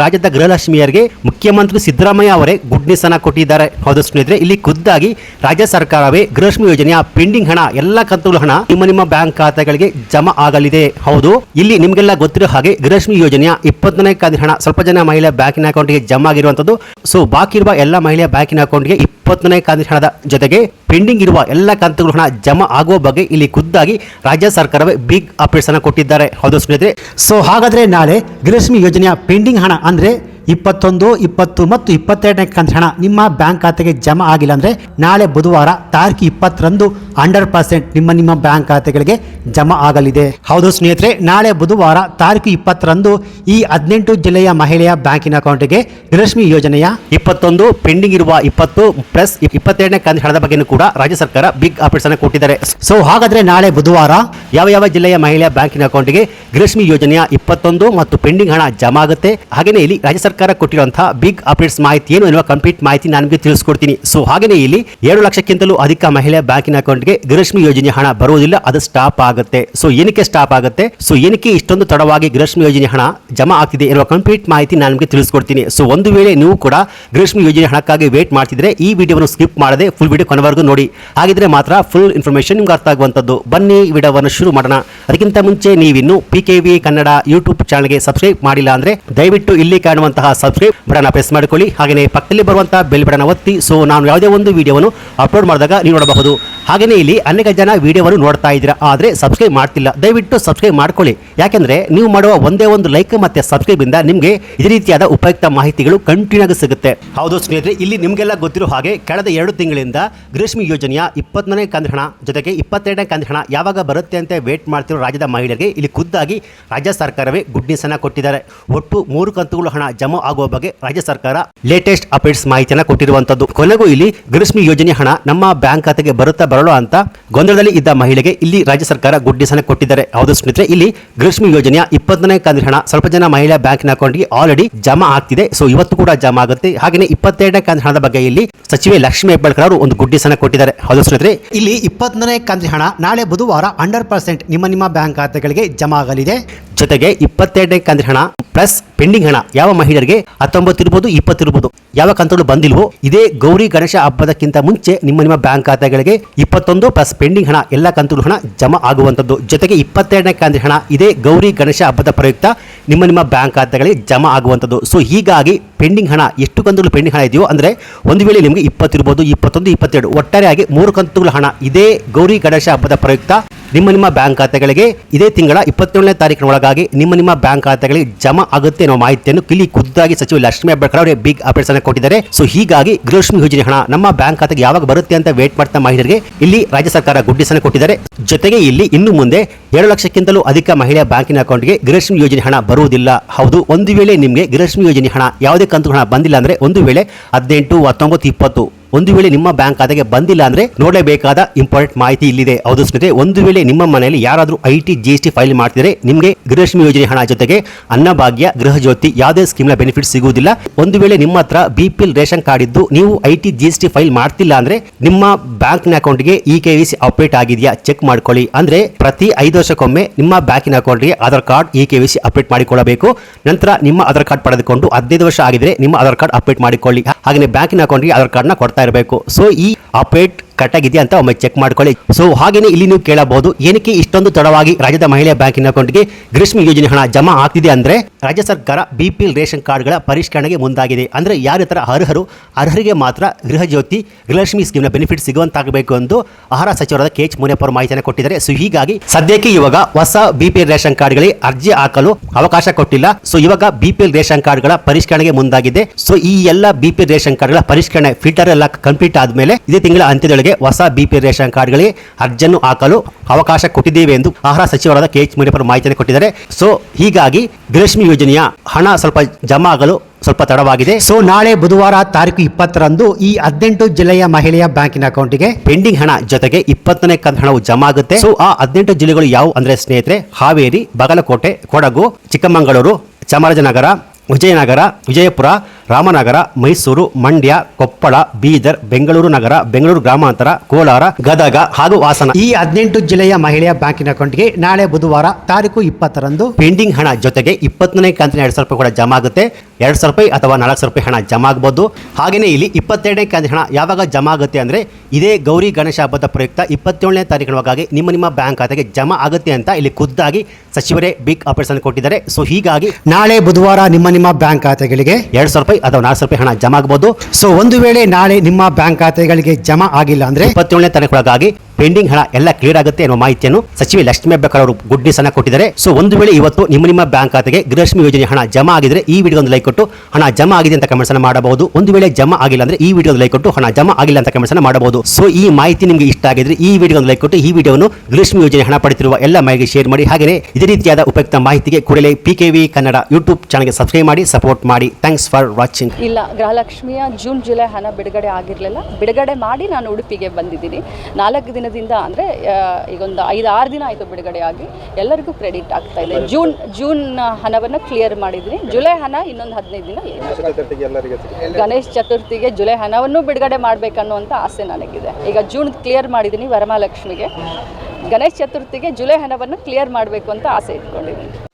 ರಾಜ್ಯದ ಗೃಹಲಕ್ಷ್ಮಿಯರಿಗೆ ಮುಖ್ಯಮಂತ್ರಿ ಸಿದ್ದರಾಮಯ್ಯ ಅವರೇ ಗುಡ್ನೆಸ್ ಅನ್ನ ಕೊಟ್ಟಿದ್ದಾರೆ. ಹೌದು ಸ್ನೇಹಿತರೆ, ಇಲ್ಲಿ ಖುದ್ದಾಗಿ ರಾಜ್ಯ ಸರ್ಕಾರವೇ ಗೃಹಲಕ್ಷ್ಮಿ ಯೋಜನೆಯ ಪೆಂಡಿಂಗ್ ಹಣ, ಎಲ್ಲ ಕಂತುಗಳ ಹಣ ನಿಮ್ಮ ನಿಮ್ಮ ಬ್ಯಾಂಕ್ ಖಾತೆಗಳಿಗೆ ಜಮಾ ಆಗಲಿದೆ. ಹೌದು, ಇಲ್ಲಿ ನಿಮಗೆಲ್ಲ ಗೊತ್ತಿರೋ ಹಾಗೆ ಗೃಹಲಕ್ಷ್ಮಿ ಯೋಜನೆಯ ಇಪ್ಪತ್ತನೇ ಕಂತಿನ ಹಣ ಸ್ವಲ್ಪ ಜನ ಮಹಿಳೆಯ ಬ್ಯಾಂಕಿನ ಅಕೌಂಟ್ಗೆ ಜಮಾ ಆಗಿರುವಂತದ್ದು. ಸೊ ಬಾಕಿ ಇರುವ ಎಲ್ಲ ಮಹಿಳೆಯ ಬ್ಯಾಂಕಿನ ಅಕೌಂಟ್ಗೆ ಇಪ್ಪತ್ತನೇ ಕಂತಿನ ಹಣದ ಜೊತೆಗೆ ಪೆಂಡಿಂಗ್ ಇರುವ ಎಲ್ಲ ಕಂತುಗಳ ಹಣ ಜಮಾ ಆಗುವ ಬಗ್ಗೆ ಇಲ್ಲಿ ಖುದ್ದಾಗಿ ರಾಜ್ಯ ಸರ್ಕಾರವೇ ಬಿಗ್ ಅಪ್ಡೇಟ್ಸ್ ಅನ್ನ ಕೊಟ್ಟಿದ್ದಾರೆ. ಹೌದು ಸ್ನೇಹಿತರೆ. ಸೊ ಹಾಗಾದ್ರೆ ನಾಳೆ ಗೃಹಲಕ್ಷ್ಮಿ ಯೋಜನೆಯ ಪೆಂಡಿಂಗ್ ಹಣ ಅಂದರೆ ಇಪ್ಪತ್ತೊಂದು, ಇಪ್ಪತ್ತು ಮತ್ತು ಇಪ್ಪತ್ತೆರಡನೇ ಕಂತು ಹಣ ನಿಮ್ಮ ಬ್ಯಾಂಕ್ ಖಾತೆಗೆ ಜಮಾ ಆಗಿಲ್ಲ ಅಂದರೆ ನಾಳೆ ಬುಧವಾರ ತಾರೀಕು ಇಪ್ಪತ್ತರಂದು ಹಂಡ್ರೆಡ್ ಪರ್ಸೆಂಟ್ ನಿಮ್ಮ ನಿಮ್ಮ ಬ್ಯಾಂಕ್ ಖಾತೆಗಳಿಗೆ ಜಮಾ ಆಗಲಿದೆ. ಹೌದು ಸ್ನೇಹಿತರೆ, ನಾಳೆ ಬುಧವಾರ ತಾರೀಕು ಇಪ್ಪತ್ತರಂದು ಈ ಹದಿನೆಂಟು ಜಿಲ್ಲೆಯ ಮಹಿಳೆಯ ಬ್ಯಾಂಕಿನ ಅಕೌಂಟ್ಗೆ ಗೃಹಲಕ್ಷ್ಮಿ ಯೋಜನೆಯ ಇಪ್ಪತ್ತೊಂದು, ಪೆಂಡಿಂಗ್ ಇರುವ ಇಪ್ಪತ್ತು ಪ್ಲಸ್ ಇಪ್ಪತ್ತೆರಡನೇ ಕಂತು ಹಣದ ಬಗ್ಗೆನೂ ಕೂಡ ರಾಜ್ಯ ಸರ್ಕಾರ ಬಿಗ್ ಅಪ್ಡೇಟ್ಸ್ ಅನ್ನು ಕೊಟ್ಟಿದ್ದಾರೆ. ಸೊ ಹಾಗಾದ್ರೆ ನಾಳೆ ಬುಧವಾರ ಯಾವ ಯಾವ ಜಿಲ್ಲೆಯ ಮಹಿಳೆಯ ಬ್ಯಾಂಕಿನ ಅಕೌಂಟ್ಗೆ ಗೃಹಲಕ್ಷ್ಮಿ ಯೋಜನೆಯ ಇಪ್ಪತ್ತೊಂದು ಮತ್ತು ಪೆಂಡಿಂಗ್ ಹಣ ಜಮಾ ಆಗುತ್ತೆ? ಹಾಗೆಯೇ ಇಲ್ಲಿ ರಾಜ್ಯ ಸರ್ಕಾರ ಕೊಟ್ಟಿರುವಂತಹ ಬಿಗ್ ಅಪ್ಡೇಟ್ಸ್ ಮಾಹಿತಿ ಏನು ಎನ್ನುವ ಕಂಪ್ಲೀಟ್ ಮಾಹಿತಿ ನಾನು ನಿಮಗೆ ತಿಳಿಸ್ಕೊಡ್ತೀನಿ. ಸೊ ಹಾಗೆಯೇ ಇಲ್ಲಿ ಏಳು ಲಕ್ಷಕ್ಕಿಂತಲೂ ಅಧಿಕ ಮಹಿಳೆಯ ಬ್ಯಾಂಕಿನ ಅಕೌಂಟ್ಗೆ ಗೃಹಲಕ್ಷ್ಮಿ ಯೋಜನೆ ಹಣ ಬರುವುದಿಲ್ಲ, ಅದು ಸ್ಟಾಪ್ ಆಗುತ್ತೆ. ಸೊ ಏನಕ್ಕೆ ಸ್ಟಾಪ್ ಆಗುತ್ತೆ? ಸೊ ಏನಕ್ಕೆ ಇಷ್ಟೊಂದು ತಡವಾಗಿ ಗೃಹಲಕ್ಷ್ಮಿ ಯೋಜನೆ ಹಣ ಜಮಾ ಆಗ್ತಿದೆ ಇರುವ ಕಂಪ್ಲೀಟ್ ಮಾಹಿತಿ ನಾನು ನಿಮಗೆ ತಿಳಿಸ್ಕೊಡ್ತೀನಿ. ಸೊ ಒಂದು ವೇಳೆ ನೀವು ಕೂಡ ಗೃಹಲಕ್ಷ್ಮಿ ಯೋಜನೆ ಹಣಕ್ಕಾಗಿ ವೇಟ್ ಮಾಡ್ತಿದ್ರೆ ಈ ವಿಡಿಯೋವನ್ನು ಸ್ಕಿಪ್ ಮಾಡದೆ ಫುಲ್ ವಿಡಿಯೋ ಕೊನೆವರೆಗೂ ನೋಡಿ. ಹಾಗಿದ್ರೆ ಮಾತ್ರ ಫುಲ್ ಇನ್ಫಾರ್ಮೇಶನ್ ನಿಮ್ಗೆ ಅರ್ಥ ಆಗುವಂಥದ್ದು. ಬನ್ನಿ ವಿಡಿಯೋವನ್ನು ಶುರು ಮಾಡೋಣ. ಅದಕ್ಕಿಂತ ಮುಂಚೆ ನೀವಿನ್ನು P K V Kannada YouTube ಚಾನಲ್ಗೆ ಸಬ್ಸ್ಕ್ರೈಬ್ ಮಾಡಿಲ್ಲ ಅಂದ್ರೆ ದಯವಿಟ್ಟು ಇಲ್ಲಿ ಕಾಣುವಂತಹ ಸಬ್ಸ್ಕ್ರೈಬ್ ಬಟನ್ ಪ್ರೆಸ್ ಮಾಡಿಕೊಳ್ಳಿ. ಹಾಗೆಯೇ ಪಕ್ಕದಲ್ಲಿ ಬರುವಂತಹ ಬೆಲ್ ಬಟನ್ ಒತ್ತಿ. ಸೊ ನಾನು ಯಾವುದೇ ಒಂದು ವಿಡಿಯೋವನ್ನು ಅಪ್ಲೋಡ್ ಮಾಡಿದಾಗ ನೀವು ನೋಡಬಹುದು. ಹಾಗೆಯೇ ಇಲ್ಲಿ ಅನೇಕ ಜನ ವಿಡಿಯೋವನ್ನು ನೋಡ್ತಾ ಇದ್ದೀರಾ, ಆದರೆ ಸಬ್ಸ್ಕ್ರೈಬ್ ಮಾಡ್ತಿಲ್ಲ. ದಯವಿಟ್ಟು ಸಬ್ಸ್ಕ್ರೈಬ್ ಮಾಡ್ಕೊಳ್ಳಿ. ಯಾಕೆಂದರೆ ನೀವು ಮಾಡುವ ಒಂದೇ ಒಂದು ಲೈಕ್ ಮತ್ತು ಸಬ್ಸ್ಕ್ರೈಬ್ ಇಂದ ನಿಮಗೆ ಇದೇ ರೀತಿಯಾದ ಉಪಯುಕ್ತ ಮಾಹಿತಿಗಳು ಕಂಟಿನ್ಯೂ ಆಗಿ ಸಿಗುತ್ತೆ. ಹೌದು ಸ್ನೇಹಿತರೆ, ಇಲ್ಲಿ ನಿಮಗೆಲ್ಲ ಗೊತ್ತಿರೋ ಹಾಗೆ ಕಳೆದ ಎರಡು ತಿಂಗಳಿಂದ ಗ್ರೀಷ್ಮಿ ಯೋಜನೆಯ ಇಪ್ಪತ್ತನೇ ಕಂದ ಹಣ ಜೊತೆಗೆ ಇಪ್ಪತ್ತೆರಡನೇ ಕಂದ ಹಣ ಯಾವಾಗ ಬರುತ್ತೆ ಅಂತ ವೇಟ್ ಮಾಡ್ತಿರೋ ರಾಜ್ಯದ ಮಹಿಳೆಯರಿಗೆ ಇಲ್ಲಿ ಖುದ್ದಾಗಿ ರಾಜ್ಯ ಸರ್ಕಾರವೇ ಗುಡ್ ಅನ್ನ ಕೊಟ್ಟಿದ್ದಾರೆ. ಒಟ್ಟು ಮೂರು ಕಂತುಗಳು ಹಣ ಜಮಾ ಆಗುವ ಬಗ್ಗೆ ರಾಜ್ಯ ಸರ್ಕಾರ ಲೇಟೆಸ್ಟ್ ಅಪ್ಡೇಟ್ಸ್ ಮಾಹಿತಿಯನ್ನು ಕೊಟ್ಟಿರುವಂತದ್ದು. ಕೊನೆಗೂ ಇಲ್ಲಿ ಗ್ರೀಷ್ಮಿ ಯೋಜನೆ ಹಣ ನಮ್ಮ ಬ್ಯಾಂಕ್ ಖಾತೆಗೆ ಬರುತ್ತಾ ಬರಲು ಅಂತ ಗೊಂದಲದಲ್ಲಿ ಇದ್ದ ಮಹಿಳೆಗೆ ಇಲ್ಲಿ ರಾಜ್ಯ ಸರ್ಕಾರ ಗುಡ್ ಕೊಟ್ಟಿದ್ದಾರೆ. ಹೌದು ಸ್ನೇಹಿತರೆ, ಇಲ್ಲಿ ಗೃಹಲಕ್ಷ್ಮಿ ಯೋಜನೆಯ ಇಪ್ಪತ್ತನೇ ಕಂತಿನ ಹಣ ಸ್ವಲ್ಪ ಜನ ಮಹಿಳಾ ಬ್ಯಾಂಕಿನ ಅಕೌಂಟ್ಗೆ ಆಲ್ರೆಡಿ ಜಮಾ ಆಗ್ತಿದೆ. ಸೊ ಇವತ್ತು ಕೂಡ ಜಮಾ ಆಗುತ್ತೆ. ಹಾಗೆಯೇ ಇಪ್ಪತ್ತೆರಡನೇ ಕಂತಿನ ಹಣದ ಬಗ್ಗೆ ಇಲ್ಲಿ ಸಚಿವೆ ಲಕ್ಷ್ಮೀ ಹೆಬ್ಬಾಳ್ಕರ್ ಅವರು ಒಂದು ಗುಡ್ ಕೊಟ್ಟಿದ್ದಾರೆ. ಹೌದು ಸ್ನೇಹಿತರೆ, ಇಲ್ಲಿ ಇಪ್ಪತ್ತನೇ ಕಂತಿನ ಹಣ ನಾಳೆ ಬುಧವಾರ ಹಂಡ್ರೆಡ್ ಪರ್ಸೆಂಟ್ ನಿಮ್ಮ ನಿಮ್ಮ ಬ್ಯಾಂಕ್ ಖಾತೆಗಳಿಗೆ ಜಮಾ ಆಗಲಿದೆ. ಜೊತೆಗೆ ಇಪ್ಪತ್ತೆರಡನೇ ಕಂತಿನ ಹಣ ಪ್ಲಸ್ ಪೆಂಡಿಂಗ್ ಹಣ. ಯಾವ ಮಹಿಳೆಯರಿಗೆ ಹತ್ತೊಂಬತ್ತು ಇರ್ಬೋದು, ಇಪ್ಪತ್ತು ಯಾವ ಕಂತುಗಳು ಬಂದಿಲ್ವೋ, ಇದೇ ಗೌರಿ ಗಣೇಶ ಹಬ್ಬದಕ್ಕಿಂತ ಮುಂಚೆ ನಿಮ್ಮ ನಿಮ್ಮ ಬ್ಯಾಂಕ್ ಖಾತೆಗಳಿಗೆ ಇಪ್ಪತ್ತೊಂದು ಪ್ಲಸ್ ಪೆಂಡಿಂಗ್ ಹಣ, ಎಲ್ಲ ಕಂತುಗಳು ಹಣ ಜಮಾ ಆಗುವಂಥದ್ದು. ಜೊತೆಗೆ ಇಪ್ಪತ್ತೆರಡನೇ ಕಂತಿನ ಹಣ, ಇದೇ ಗೌರಿ ಗಣೇಶ ಹಬ್ಬದ ಪ್ರಯುಕ್ತ ನಿಮ್ಮ ನಿಮ್ಮ ಬ್ಯಾಂಕ್ ಖಾತೆಗಳಿಗೆ ಜಮಾ ಆಗುವಂಥದ್ದು. ಸೊ ಹೀಗಾಗಿ ಪೆಂಡಿಂಗ್ ಹಣ, ಎಷ್ಟು ಕಂತುಗಳು ಪೆಂಡಿಂಗ್ ಹಣ ಇದೆಯೋ, ಅಂದರೆ ಒಂದು ವೇಳೆ ನಿಮಗೆ ಇಪ್ಪತ್ತಿರ್ಬೋದು ಇಪ್ಪತ್ತೊಂದು, ಇಪ್ಪತ್ತೆರಡು ಒಟ್ಟಾರೆಯಾಗಿ ಮೂರು ಕಂತುಗಳ ಹಣ, ಇದೇ ಗೌರಿ ಗಣೇಶ ಹಬ್ಬದ ಪ್ರಯುಕ್ತ ನಿಮ್ಮ ನಿಮ್ಮ ಬ್ಯಾಂಕ್ ಖಾತೆಗಳಿಗೆ ಇದೇ ತಿಂಗಳ ಇಪ್ಪತ್ತೇಳನೇ ತಾರೀಕಿನ ಒಳಗಾಗಿ ನಿಮ್ಮ ನಿಮ್ಮ ಬ್ಯಾಂಕ್ ಖಾತೆಗಳಿಗೆ ಜಮಾ ಆಗುತ್ತೆ ಅನ್ನೋ ಮಾಹಿತಿಯನ್ನು ಇಲ್ಲಿ ಖುದ್ದಾಗಿ ಸಚಿವ ಲಕ್ಷ್ಮೀ ಹೆಬ್ಬಾಳ್ಕರ್ ಅವರೇ ಬಿಗ್ ಅಪ್ಡೇಟ್ಸ್ ಅನ್ನು ಕೊಟ್ಟಿದ್ದಾರೆ. ಸೊ ಹೀಗಾಗಿ ಗೃಹಲಕ್ಷ್ಮಿ ಯೋಜನೆ ಹಣ ನಮ್ಮ ಬ್ಯಾಂಕ್ ಖಾತೆಗೆ ಯಾವಾಗ ಬರುತ್ತೆ ಅಂತ ವೇಟ್ ಮಾಡ್ತಾ ಮಹಿಳೆಯರಿಗೆ ಇಲ್ಲಿ ರಾಜ್ಯ ಸರ್ಕಾರ ಗುಡ್ಡಿಸ್ ಅನ್ನು ಕೊಟ್ಟಿದ್ದಾರೆ. ಜೊತೆಗೆ ಇಲ್ಲಿ ಇನ್ನು ಮುಂದೆ ಎರಡು ಲಕ್ಷಕ್ಕಿಂತಲೂ ಅಧಿಕ ಮಹಿಳೆಯ ಬ್ಯಾಂಕಿನ ಅಕೌಂಟ್ಗೆ ಗೃಹಲಕ್ಷ್ಮಿ ಯೋಜನೆ ಹಣ ಬರುವುದಿಲ್ಲ. ಹೌದು, ಒಂದು ವೇಳೆ ನಿಮಗೆ ಗೃಹಲಕ್ಷ್ಮಿ ಯೋಜನೆ ಹಣ ಯಾವುದೇ ಕಂತು ಹಣ ಬಂದಿಲ್ಲ ಅಂದ್ರೆ ಒಂದು ವೇಳೆ ಹದಿನೆಂಟು ಹತ್ತೊಂಬತ್ತು ಇಪ್ಪತ್ತು ಒಂದು ವೇಳೆ ನಿಮ್ಮ ಬ್ಯಾಂಕ್ ಖಾತೆಗೆ ಬಂದಿಲ್ಲ ಅಂದ್ರೆ ನೋಡಲೇಬೇಕಾದ ಇಂಪಾರ್ಟೆಂಟ್ ಮಾಹಿತಿ ಇಲ್ಲಿದೆ. ಹೌದು ಸ್ನೇಹಿತರೆ, ಒಂದು ವೇಳೆ ನಿಮ್ಮ ಮನೆಯಲ್ಲಿ ಯಾರಾದರೂ I T, G S T file ಮಾಡ್ತಿದ್ರೆ ನಿಮಗೆ ಗೃಹಲಕ್ಷ್ಮಿ ಯೋಜನೆ ಹಣ ಜೊತೆಗೆ ಅನ್ನಭಾಗ್ಯ ಗೃಹ ಜ್ಯೋತಿ ಯಾವುದೇ ಸ್ಕೀಮ್ನ ಬೆನಿಫಿಟ್ ಸಿಗುವುದಿಲ್ಲ. ಒಂದು ವೇಳೆ ನಿಮ್ಮ ಹತ್ರ ಬಿ ರೇಷನ್ ಕಾರ್ಡ್ ಇದ್ದು ನೀವು I T, G S T file ಮಾಡ್ತಿಲ್ಲ ಅಂದ್ರೆ ನಿಮ್ಮ ಬ್ಯಾಂಕ್ನ ಅಕೌಂಟ್ಗೆ ಇ ಕೆ ಸಿ ಅಪ್ಡೇಟ್ ಆಗಿದೆಯಾ? ಚೆಕ್ ಮಾಡ್ಕೊಳ್ಳಿ. ಅಂದ್ರೆ ಪ್ರತಿ ಐದು ವರ್ಷಕ್ಕೊಮ್ಮೆ ನಿಮ್ಮ ಬ್ಯಾಂಕಿನ ಅಕೌಂಟ್ಗೆ Aadhaar card, E K C update ಮಾಡಿಕೊಳ್ಳಬೇಕು. ನಂತರ ನಿಮ್ಮ ಆಧಾರ್ ಕಾರ್ಡ್ ಪಡೆದುಕೊಂಡು ಹದಿನೈದು ವರ್ಷ ಆಗಿದ್ರೆ ನಿಮ್ಮ ಆಧಾರ್ ಕಾರ್ಡ್ ಅಪ್ಡೇಟ್ ಮಾಡಿಕೊಳ್ಳಿ. ಹಾಗೆ ಬ್ಯಾಂಕಿನ ಅಕೌಂಟ್ಗೆ ಆಧಾರ್ ಕಾರ್ಡ್ನ ಕೊಡ್ತಾ ಇರಬೇಕು. ಸೊ ಈ ಕರೆಕ್ಟಾಗಿದೆಯಾ ಅಂತ ಒಮ್ಮೆ ಚೆಕ್ ಮಾಡ್ಕೊಳ್ಳಿ. ಸೊ ಹಾಗೇನೆ ಇಲ್ಲಿ ನೀವು ಕೇಳಬಹುದು, ಏನಕ್ಕೆ ಇಷ್ಟೊಂದು ತಡವಾಗಿ ರಾಜ್ಯದ ಮಹಿಳೆಯ ಬ್ಯಾಂಕಿನ ಅಕೌಂಟ್ಗೆ ಗ್ರೀಷ್ಮ ಯೋಜನೆ ಹಣ ಜಮಾ ಆಗ್ತಿದೆ ಅಂದ್ರೆ ರಾಜ್ಯ ಸರ್ಕಾರ ಬಿಪಿಎಲ್ ರೇಷನ್ ಕಾರ್ಡ್ಗಳ ಪರಿಷ್ಕರಣೆಗೆ ಮುಂದಾಗಿದೆ. ಅಂದ್ರೆ ಯಾರ ಅರ್ಹರು, ಅರ್ಹರಿಗೆ ಮಾತ್ರ ಗೃಹ ಜ್ಯೋತಿ, ಗೃಹಲಕ್ಷ್ಮಿ ಸ್ಕೀಮ್ನ ಬೆನಿಫಿಟ್ ಸಿಗುವಂತಾಗಬೇಕು ಎಂದು ಆಹಾರ ಸಚಿವರಾದ ಕೆ ಎಚ್ ಮುನಿಯಪ್ಪ ಮಾಹಿತಿಯನ್ನು ಕೊಟ್ಟಿದ್ದಾರೆ. ಸೊ ಹೀಗಾಗಿ ಸದ್ಯಕ್ಕೆ ಇವಾಗ ಹೊಸ ಬಿಪಿಎಲ್ ರೇಷನ್ ಕಾರ್ಡ್ಗಳಿಗೆ ಅರ್ಜಿ ಹಾಕಲು ಅವಕಾಶ ಕೊಟ್ಟಿಲ್ಲ. ಸೊ ಇವಾಗ ಬಿಪಿಎಲ್ ರೇಷನ್ ಕಾರ್ಡ್ಗಳ ಪರಿಷ್ಕರಣೆಗೆ ಮುಂದಾಗಿದೆ. ಸೊ ಈ ಎಲ್ಲ ಬಿಪಿಎಲ್ ರೇಷನ್ ಕಾರ್ಡ್ಗಳ ಪರಿಷ್ಕರಣೆ ಫಿಲ್ಟರ್ ಎಲ್ಲ ಕಂಪ್ಲೀಟ್ ಆದ್ಮೇಲೆ ಇದೇ ತಿಂಗಳ ಅಂತ್ಯದೊಳಗೆ ಹೊಸ ಬಿಪಿಎಲ್ ಪಿ ರೇಷನ್ ಕಾರ್ಡ್ಗಳಿಗೆ ಅರ್ಜಿಯನ್ನು ಹಾಕಲು ಅವಕಾಶ ಕೊಟ್ಟಿದ್ದೇವೆ ಎಂದು ಆಹಾರ ಸಚಿವರಾದ ಕೆ ಎಚ್ ಮುನಿಯಪ್ಪ ಮಾಹಿತಿಯನ್ನು ಕೊಟ್ಟಿದ್ದಾರೆ. ಸೊ ಹೀಗಾಗಿ ಗೃಹಲಕ್ಷ್ಮಿ ಯೋಜನೆಯ ಹಣ ಸ್ವಲ್ಪ ಜಮಾ ಆಗಲು ಸ್ವಲ್ಪ ತಡವಾಗಿದೆ. ಸೊ ನಾಳೆ ಬುಧವಾರ ತಾರೀಕು ಇಪ್ಪತ್ತರಂದು ಈ ಹದಿನೆಂಟು ಜಿಲ್ಲೆಯ ಮಹಿಳೆಯ ಬ್ಯಾಂಕಿನ ಅಕೌಂಟ್ಗೆ ಪೆಂಡಿಂಗ್ ಹಣ ಜೊತೆಗೆ ಇಪ್ಪತ್ತನೇ ಕಂತ ಹಣವು ಜಮಾ ಆಗುತ್ತೆ. ಸೊ ಆ ಹದಿನೆಂಟು ಜಿಲ್ಲೆಗಳು ಯಾವುವು ಅಂದ್ರೆ ಸ್ನೇಹಿತರೆ, ಹಾವೇರಿ, ಬಾಗಲಕೋಟೆ, ಕೊಡಗು, ಚಿಕ್ಕಮಗಳೂರು, ಚಾಮರಾಜನಗರ, ವಿಜಯನಗರ, ವಿಜಯಪುರ ರಾಮನಗರ ಮೈಸೂರು ಮಂಡ್ಯ ಕೊಪ್ಪಳ ಬೀದರ್ ಬೆಂಗಳೂರು ನಗರ ಬೆಂಗಳೂರು ಗ್ರಾಮಾಂತರ ಕೋಲಾರ ಗದಗ ಹಾಗೂ ಹಾಸನ. ಈ ಹದಿನೆಂಟು ಜಿಲ್ಲೆಯ ಮಹಿಳೆಯ ಬ್ಯಾಂಕಿನ ಅಕೌಂಟ್ಗೆ ನಾಳೆ ಬುಧವಾರ ತಾರೀಕು ಇಪ್ಪತ್ತರಂದು ಪೆಂಡಿಂಗ್ ಹಣ ಜೊತೆಗೆ ಇಪ್ಪತ್ತನೇ ಕಂತಿನ ಎರಡು ಸಾವಿರ ರೂಪಾಯಿ ಕೂಡ ಜಮಾ ಆಗುತ್ತೆ. ಎರಡು ಸಾವಿರ ರೂಪಾಯಿ ಅಥವಾ ನಾಲ್ಕು ಸಾವಿರ ರೂಪಾಯಿ ಹಣ ಜಮಾ ಆಗ್ಬೋದು. ಹಾಗೆಯೇ ಇಲ್ಲಿ ಇಪ್ಪತ್ತೆರಡನೇ ಕಂತಿನ ಹಣ ಯಾವಾಗ ಜಮಾ ಆಗುತ್ತೆ ಅಂದರೆ ಇದೇ ಗೌರಿ ಗಣೇಶ ಹಬ್ಬದ ಪ್ರಯುಕ್ತ ಇಪ್ಪತ್ತೇಳನೇ ತಾರೀಕಿನೊಳಗಾಗಿ ನಿಮ್ಮ ನಿಮ್ಮ ಬ್ಯಾಂಕ್ ಖಾತೆಗೆ ಜಮಾ ಆಗುತ್ತೆ ಅಂತ ಇಲ್ಲಿ ಖುದ್ದಾಗಿ ಸಚಿವರೇ ಬಿಗ್ ಆಪರೇಷನ್ ಕೊಟ್ಟಿದ್ದಾರೆ. ಸೊ ಹೀಗಾಗಿ ನಾಳೆ ಬುಧವಾರ ನಿಮ್ಮ ನಿಮ್ಮ ಬ್ಯಾಂಕ್ ಖಾತೆಗಳಿಗೆ ಎರಡು ಸಾವಿರ ರೂಪಾಯಿ ಅಥವಾ ನಾಲ್ಕು ರೂಪಾಯಿ ಹಣ ಜಮಾ ಆಗ್ಬೋದು. ಸೊ ಒಂದು ವೇಳೆ ನಾಳೆ ನಿಮ್ಮ ಬ್ಯಾಂಕ್ ಖಾತೆಗಳಿಗೆ ಜಮಾ ಆಗಿಲ್ಲ ಅಂದ್ರೆ ಇಪ್ಪತ್ತೇಳನೇ ತಾರೀಕೊಳಗಾಗಿ ಪೆಂಡಿಂಗ್ ಹಣ ಎಲ್ಲ ಕ್ಲಿಯರ್ ಆಗುತ್ತೆ ಅನ್ನೋ ಮಾಹಿತಿಯನ್ನು ಸಚಿವೆ ಲಕ್ಷ್ಮೀ ಹೆಬ್ಬಾಳ್ಕರ್ ಅವರು ಗುಡ್ ನ್ಯೂಸ್ ಅನ್ನ ಕೊಟ್ಟಿದ್ದಾರೆ. ಸೊ ಒಂದು ವೇಳೆ ಇವತ್ತು ನಿಮ್ಮ ನಿಮ್ಮ ಬ್ಯಾಂಕ್ ಖಾತೆಗೆ ಗೃಹಲಕ್ಷ್ಮಿ ಯೋಜನೆ ಹಣ ಜಮಾ ಆಗಿದ್ರೆ ಈ ವಿಡಿಯೋ ಒಂದು ಲೈಕ್ ಕೊಟ್ಟು ಹಣ ಜಮಾ ಆಗಿದೆ ಅಂತ ಕಮೆಂಟ್ಸ್ ಅನ್ನು ಮಾಡಬಹುದು. ಒಂದು ವೇಳೆ ಜಮಾ ಆಗಿಲ್ಲ ಅಂದ್ರೆ ಈ ವಿಡಿಯೋ ಲೈಕ್ ಕೊಟ್ಟು ಹಣ ಜಮಾ ಆಗಿಲ್ಲ ಅಂತ ಕಮೆಂಟ್ಸ್ ಅನ್ನು ಮಾಡಬಹುದು. ಸೊ ಈ ಮಾಹಿತಿ ನಿಮಗೆ ಇಷ್ಟ ಆಗಿದ್ರೆ ಈ ವಿಡಿಯೋ ಒಂದು ಲೈಕ್ ಕೊಟ್ಟು ಈ ವಿಡಿಯೋವನ್ನು ಗೃಹಲಕ್ಷ್ಮಿ ಯೋಜನೆ ಹಣ ಪಡೆದಿರುವ ಎಲ್ಲ ಮೈಗೆ ಶೇರ್ ಮಾಡಿ. ಹಾಗೆಯೇ ಇದೇ ರೀತಿಯಾದ ಉಪಯುಕ್ತ ಮಾಹಿತಿಗೆ ಕೂಡಲೇ P K V Kannada YouTube ಚಾನಲ್ಗೆ ಸಬ್ಸ್ಕ್ರೈಬ್ ಮಾಡಿ ಸಪೋರ್ಟ್ ಮಾಡಿ. ಥ್ಯಾಂಕ್ಸ್ ಫಾರ್ ವಾಚಿಂಗ್ ಇಲ್ಲ, ಗೃಹಲಕ್ಷ್ಮಿಯ ಜೂನ್ ಜುಲೈ ಹಣ ಬಿಡುಗಡೆ ಆಗಿರಲಿಲ್ಲ. ಬಿಡುಗಡೆ ಮಾಡಿ ನಾನು ಉಡುಪಿಗೆ ಬಂದಿದ್ದೀನಿ. ನಾಲ್ಕು ದಿನದಿಂದ ಅಂದರೆ ಈಗೊಂದು ಐದು ಆರು ದಿನ ಆಯಿತು ಬಿಡುಗಡೆ ಆಗಿ ಎಲ್ಲರಿಗೂ ಕ್ರೆಡಿಟ್ ಆಗ್ತಾ ಇದೆ. ಜೂನ್ ಜೂನ್ ಹಣವನ್ನು ಕ್ಲಿಯರ್ ಮಾಡಿದ್ದೀನಿ. ಜುಲೈ ಹಣ ಇನ್ನೊಂದು ಹದಿನೈದು ದಿನ ಗಣೇಶ ಗಣೇಶ್ ಚತುರ್ಥಿಗೆ ಜುಲೈ ಹಣವನ್ನು ಬಿಡುಗಡೆ ಮಾಡಬೇಕನ್ನುವಂಥ ಆಸೆ ನನಗಿದೆ. ಈಗ ಜೂನ್ ಕ್ಲಿಯರ್ ಮಾಡಿದ್ದೀನಿ ವರಮಹಾಲಕ್ಷ್ಮಿಗೆ. ಗಣೇಶ್ ಚತುರ್ಥಿಗೆ ಜುಲೈ ಹಣವನ್ನು ಕ್ಲಿಯರ್ ಮಾಡಬೇಕು ಅಂತ ಆಸೆ ಇಟ್ಕೊಂಡಿದ್ದೀನಿ.